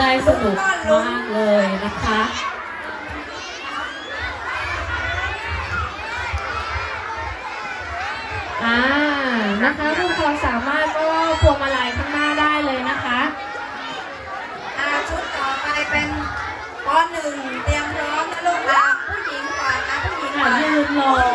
ได้สนุกมากเลยนะคะ อ่า นะคะผู้ปกครองสามารถก็พวงมาลัยข้างหน้าได้เลยนะคะอ่าชุดต่อไปเป็นปหนึ่งเตรียมพร้อมนะลูกอะผู้หญิงก่อนนะผู้หญิงก่ค่ะอนยืนรอ